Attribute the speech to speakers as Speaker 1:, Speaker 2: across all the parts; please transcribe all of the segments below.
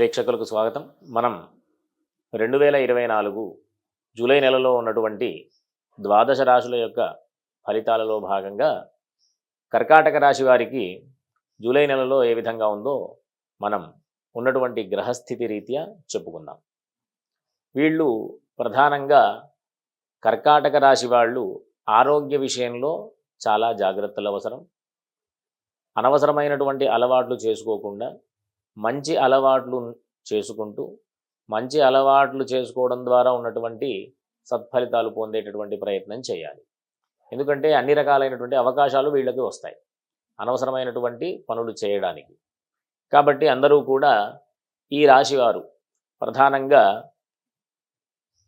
Speaker 1: ప్రేక్షకులకు స్వాగతం. మనం రెండు వేల ఇరవై నాలుగు జూలై నెలలో ఉన్నటువంటి ద్వాదశ రాశుల యొక్క ఫలితాలలో భాగంగా కర్కాటక రాశి వారికి జూలై నెలలో ఏ విధంగా ఉందో మనం ఉన్నటువంటి గ్రహస్థితి రీత్యా చెప్పుకుందాం. వీళ్ళు ప్రధానంగా కర్కాటక రాశి వాళ్ళు ఆరోగ్య విషయంలో చాలా జాగ్రత్తలు అవసరం. అనవసరమైనటువంటి అలవాట్లు చేసుకోకుండా మంచి అలవాట్లు చేసుకుంటూ మంచి అలవాట్లు చేసుకోవడం ద్వారా ఉన్నటువంటి సత్ఫలితాలు పొందేటటువంటి ప్రయత్నం చేయాలి. ఎందుకంటే అన్ని రకాలైనటువంటి అవకాశాలు వీళ్ళకి వస్తాయి. అనవసరమైనటువంటి పనులు చేయడానికి. కాబట్టి అందరూ కూడా ఈ రాశివారు ప్రధానంగా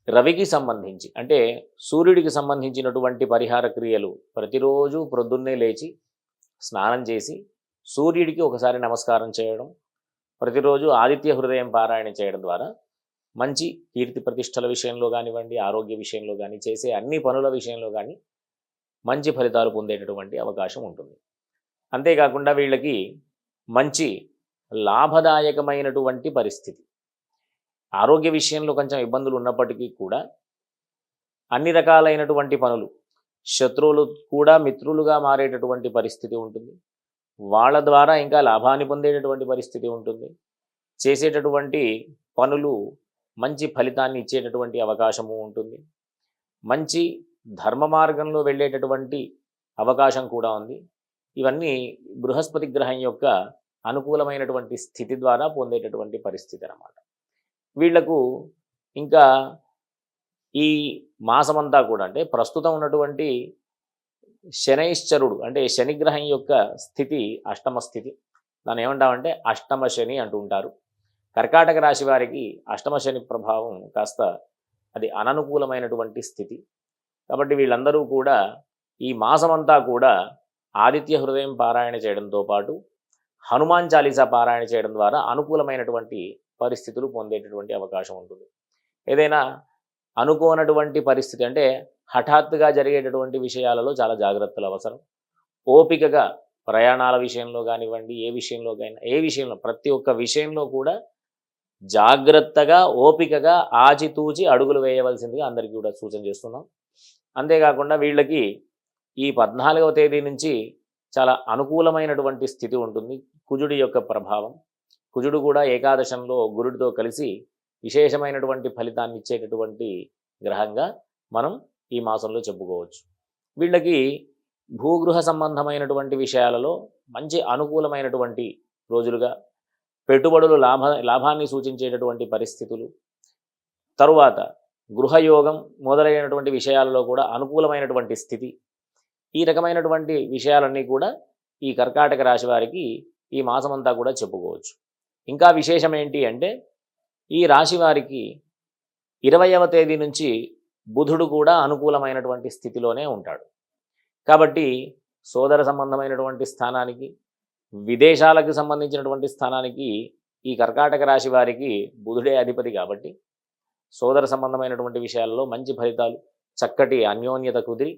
Speaker 1: రవికి సంబంధించి అంటే సూర్యుడికి సంబంధించినటువంటి పరిహార క్రియలు ప్రతిరోజు ప్రొద్దున్నే లేచి స్నానం చేసి సూర్యుడికి ఒకసారి నమస్కారం చేయడం ప్రతిరోజు ఆదిత్య హృదయం పారాయణ చేయడం ద్వారా మంచి కీర్తి ప్రతిష్టల విషయంలో కానివ్వండి ఆరోగ్య విషయంలో కానీ చేసే అన్ని పనుల విషయంలో కానీ మంచి ఫలితాలు పొందేటటువంటి అవకాశం ఉంటుంది. అంతేకాకుండా వీళ్ళకి మంచి లాభదాయకమైనటువంటి పరిస్థితి. ఆరోగ్య విషయంలో కొంచెం ఇబ్బందులు ఉన్నప్పటికీ కూడా అన్ని రకాలైనటువంటి పనులు శత్రువులు కూడా మిత్రులుగా మారేటటువంటి పరిస్థితి ఉంటుంది. వాళ్ళ ద్వారా ఇంకా లాభాన్ని పొందేటటువంటి పరిస్థితి ఉంటుంది. చేసేటటువంటి పనులు మంచి ఫలితాన్ని ఇచ్చేటటువంటి అవకాశము ఉంటుంది. మంచి ధర్మ మార్గంలో వెళ్ళేటటువంటి అవకాశం కూడా ఉంది. ఇవన్నీ బృహస్పతి గ్రహం యొక్క అనుకూలమైనటువంటి స్థితి ద్వారా పొందేటటువంటి పరిస్థితి అన్నమాట. వీళ్ళకు ఇంకా ఈ మాసమంతా కూడా అంటే ప్రస్తుతం ఉన్నటువంటి శనైశ్చరుడు అంటే శనిగ్రహం యొక్క స్థితి అష్టమ స్థితి. దాన్ని ఏమంటామంటే అష్టమ శని అంటూ ఉంటారు. కర్కాటక రాశి వారికి అష్టమ శని ప్రభావం కాస్త అది అననుకూలమైనటువంటి స్థితి. కాబట్టి వీళ్ళందరూ కూడా ఈ మాసమంతా కూడా ఆదిత్య హృదయం పారాయణ చేయడంతో పాటు హనుమాన్ చాలీసా పారాయణ చేయడం ద్వారా అనుకూలమైనటువంటి పరిస్థితులు పొందేటటువంటి అవకాశం ఉంటుంది. ఏదైనా అనుకోనటువంటి పరిస్థితి అంటే హఠాత్తుగా జరిగేటటువంటి విషయాలలో చాలా జాగ్రత్తలు అవసరం. ఓపికగా ప్రయాణాల విషయంలో కానివ్వండి ఏ విషయంలో కానీ ఏ విషయంలో ప్రతి ఒక్క విషయంలో కూడా జాగ్రత్తగా ఓపికగా ఆచితూచి అడుగులు వేయవలసిందిగా అందరికీ కూడా సూచన చేస్తున్నాం. అంతేకాకుండా వీళ్ళకి ఈ పద్నాలుగవ తేదీ నుంచి చాలా అనుకూలమైనటువంటి స్థితి ఉంటుంది. కుజుడి యొక్క ప్రభావం. కుజుడు కూడా ఏకాదశంలో గురుడితో కలిసి విశేషమైనటువంటి ఫలితాన్ని ఇచ్చేటటువంటి గ్రహంగా మనం ఈ మాసంలో చెప్పుకోవచ్చు. వీళ్ళకి భూగృహ సంబంధమైనటువంటి విషయాలలో మంచి అనుకూలమైనటువంటి రోజులుగా పెట్టుబడులు లాభ లాభాన్ని సూచించేటటువంటి పరిస్థితులు తరువాత గృహయోగం మొదలైనటువంటి విషయాలలో కూడా అనుకూలమైనటువంటి స్థితి ఈ రకమైనటువంటి విషయాలన్నీ కూడా ఈ కర్కాటక రాశి వారికి ఈ మాసమంతా కూడా చెప్పుకోవచ్చు. ఇంకా విశేషం ఏంటి అంటే ఈ రాశి వారికి ఇరవయవ తేదీ నుంచి బుధుడు కూడా అనుకూలమైనటువంటి స్థితిలోనే ఉంటాడు. కాబట్టి సోదర సంబంధమైనటువంటి స్థానానికి విదేశాలకు సంబంధించినటువంటి స్థానానికి ఈ కర్కాటక రాశి వారికి బుధుడే అధిపతి కాబట్టి సోదర సంబంధమైనటువంటి విషయాల్లో మంచి ఫలితాలు చక్కటి అన్యోన్యత కుదిరి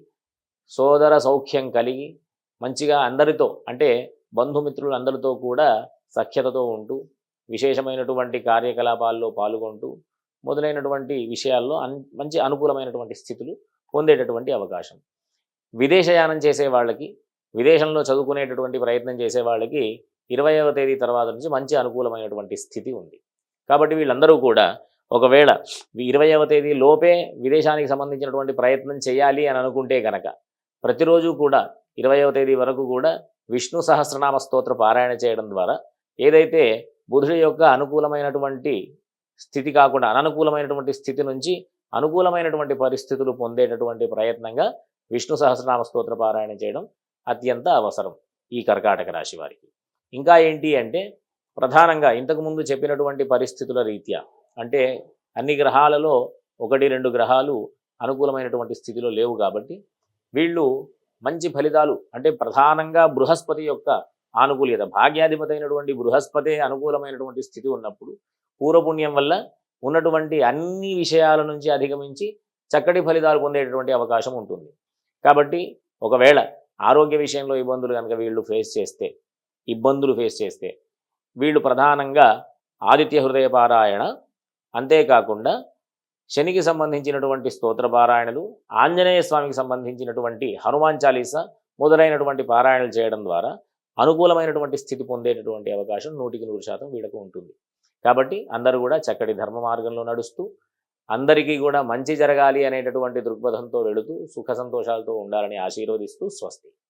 Speaker 1: సోదర సౌఖ్యం కలిగి మంచిగా అందరితో అంటే బంధుమిత్రులు అందరితో కూడా సఖ్యతతో ఉంటూ విశేషమైనటువంటి కార్యకలాపాల్లో పాల్గొంటూ మొదలైనటువంటి విషయాల్లో మంచి అనుకూలమైనటువంటి స్థితులు పొందేటటువంటి అవకాశం. విదేశయానం చేసే వాళ్ళకి విదేశంలో చదువుకునేటటువంటి ప్రయత్నం చేసే వాళ్ళకి ఇరవైవ తేదీ తర్వాత నుంచి మంచి అనుకూలమైనటువంటి స్థితి ఉంది. కాబట్టి వీళ్ళందరూ కూడా ఒకవేళ ఇరవైవ తేదీ లోపే విదేశానికి సంబంధించినటువంటి ప్రయత్నం చేయాలి అని అనుకుంటే కనుక ప్రతిరోజు కూడా ఇరవైవ తేదీ వరకు కూడా విష్ణు సహస్రనామ స్తోత్ర పారాయణ చేయడం ద్వారా ఏదైతే బుధుడి యొక్క అనుకూలమైనటువంటి స్థితి కాకుండా అననుకూలమైనటువంటి స్థితి నుంచి అనుకూలమైనటువంటి పరిస్థితులు పొందేటటువంటి ప్రయత్నంగా విష్ణు సహస్రనామ స్తోత్ర పారాయణ చేయడం అత్యంత అవసరం ఈ కర్కాటక రాశి వారికి. ఇంకా ఏంటి అంటే ప్రధానంగా ఇంతకుముందు చెప్పినటువంటి పరిస్థితుల రీత్యా అంటే అన్ని గ్రహాలలో ఒకటి రెండు గ్రహాలు అనుకూలమైనటువంటి స్థితిలో లేవు కాబట్టి వీళ్ళు మంచి ఫలితాలు అంటే ప్రధానంగా బృహస్పతి యొక్క ఆనుకూల్యత. భాగ్యాధిపతైనటువంటి బృహస్పతే బృహస్పతి అనుకూలమైనటువంటి స్థితి ఉన్నప్పుడు పూర్వపుణ్యం వల్ల ఉన్నటువంటి అన్ని విషయాల నుంచి అధిగమించి చక్కటి ఫలితాలు పొందేటటువంటి అవకాశం ఉంటుంది. కాబట్టి ఒకవేళ ఆరోగ్య విషయంలో ఇబ్బందులు కనుక వీళ్ళు ఫేస్ చేస్తే ఇబ్బందులు ఫేస్ చేస్తే వీళ్ళు ప్రధానంగా ఆదిత్య హృదయ పారాయణ అంతేకాకుండా శనికి సంబంధించినటువంటి స్తోత్ర పారాయణలు ఆంజనేయ స్వామికి సంబంధించినటువంటి హనుమాన్ చాలీస మొదలైనటువంటి పారాయణలు చేయడం ద్వారా అనుకూలమైనటువంటి స్థితి పొందేటటువంటి అవకాశం నూటికి నూరు శాతం వీళ్ళకు ఉంటుంది. కాబట్టి అందరూ కూడా చక్కటి ధర్మ మార్గంలో నడుస్తూ అందరికీ కూడా మంచి జరగాలి అనేటటువంటి దృక్పథంతో వెళుతూ సుఖ సంతోషాలతో ఉండాలని ఆశీర్వదిస్తూ స్వస్తి.